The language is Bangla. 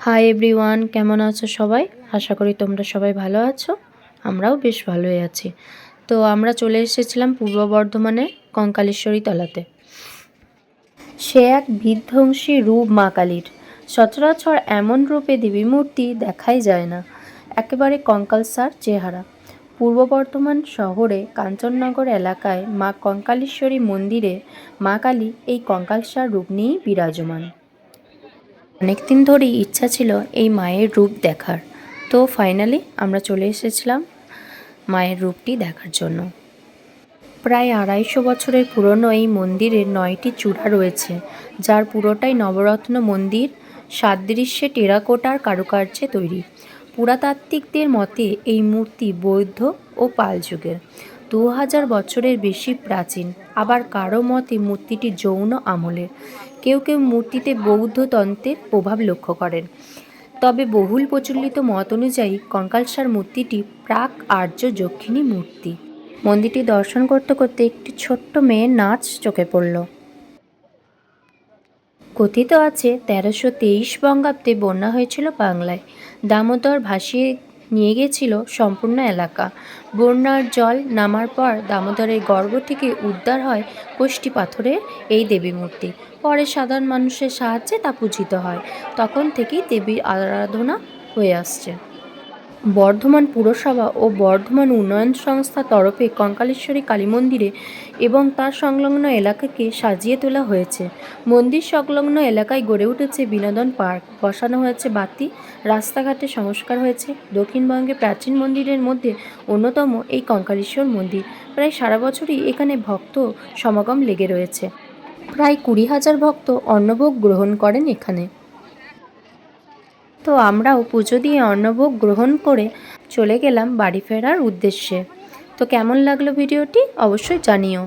হাই এভরিওয়ান কেমন আছো সবাই? আশা করি তোমরা সবাই ভালো আছো। আমরাও বেশ ভালোই আছি। তো আমরা চলে এসেছিলাম পূর্ব বর্ধমানে কঙ্কালেশ্বরী তলাতে। সে এক বিধ্বংসী রূপ মা কালীর। সচরাচর এমন রূপে দেবী মূর্তি দেখাই যায় না। একেবারে কঙ্কালসার চেহারা। পূর্ব বর্ধমান শহরে কাঞ্চননগর এলাকায় মা কঙ্কালেশ্বরী মন্দিরে মা কালী এই কঙ্কালসার রূপ নিয়েই বিরাজমান। অনেকদিন ধরেই ইচ্ছা ছিল এই মায়ের রূপ দেখার। তো ফাইনালি আমরা চলে এসেছিলাম মায়ের রূপটি দেখার জন্য। প্রায় আড়াইশো বছরের পুরনো এই মন্দিরের নয়টি চূড়া রয়েছে, যার পুরোটাই নবরত্ন মন্দির, সাদৃশ্যে টেরাকোটার কারুকার্যে তৈরি। পুরাতাত্ত্বিকদের মতে এই মূর্তি বৌদ্ধ ও পাল যুগের। দু হাজার বছরের বেশি প্রাচীন, আবার কারও মতে মূর্তিটি যৌন আমলের। কেউ কেউ মূর্তিতে বৌদ্ধ তন্ত্রের প্রভাব লক্ষ্য করেন। তবে বহুল প্রচলিত মত অনুযায়ী কঙ্কালসার মূর্তিটি প্রাক আর্য যক্ষিণী মূর্তি। মন্দিরটি দর্শন করতে করতে একটি ছোট্ট মেয়ে নাচ চোখে পড়ল। কথিত আছে, তেরোশো তেইশ বঙ্গাব্দে বন্যা হয়েছিল বাংলায়। দামোদর ভাসিয়ে নিয়ে গেছিল সম্পূর্ণ এলাকা। বন্যার জল নামার পর দামোদরের গর্ভ থেকে উদ্ধার হয় কোষ্ঠী পাথরের এই দেবী মূর্তি। পরে সাধারণ মানুষের সাহায্যে তা পূজিত হয়। তখন থেকেই দেবীর আরাধনা হয়ে আসছে। বর্ধমান পুরসভা ও বর্ধমান উন্নয়ন সংস্থা তরফে কঙ্কালেশ্বরী কালী মন্দিরে এবং তার সংলগ্ন এলাকাকে সাজিয়ে তোলা হয়েছে। মন্দির সংলগ্ন এলাকায় গড়ে উঠেছে বিনোদন পার্ক। বসানো হয়েছে বাতি, রাস্তাঘাটে সংস্কার হয়েছে। দক্ষিণবঙ্গে প্রাচীন মন্দিরের মধ্যে অন্যতম এই কঙ্কালেশ্বর মন্দির। প্রায় সারা বছরই এখানে ভক্ত সমাগম লেগে রয়েছে। প্রায় কুড়ি হাজার ভক্ত অন্নভোগ গ্রহণ করেন এখানে। তো আমরাও পুজো দিয়ে অন্নভোগ গ্রহণ করে চলে গেলাম বাড়ি ফেরার উদ্দেশ্যে। তো কেমন লাগল ভিডিওটি অবশ্যই জানিও।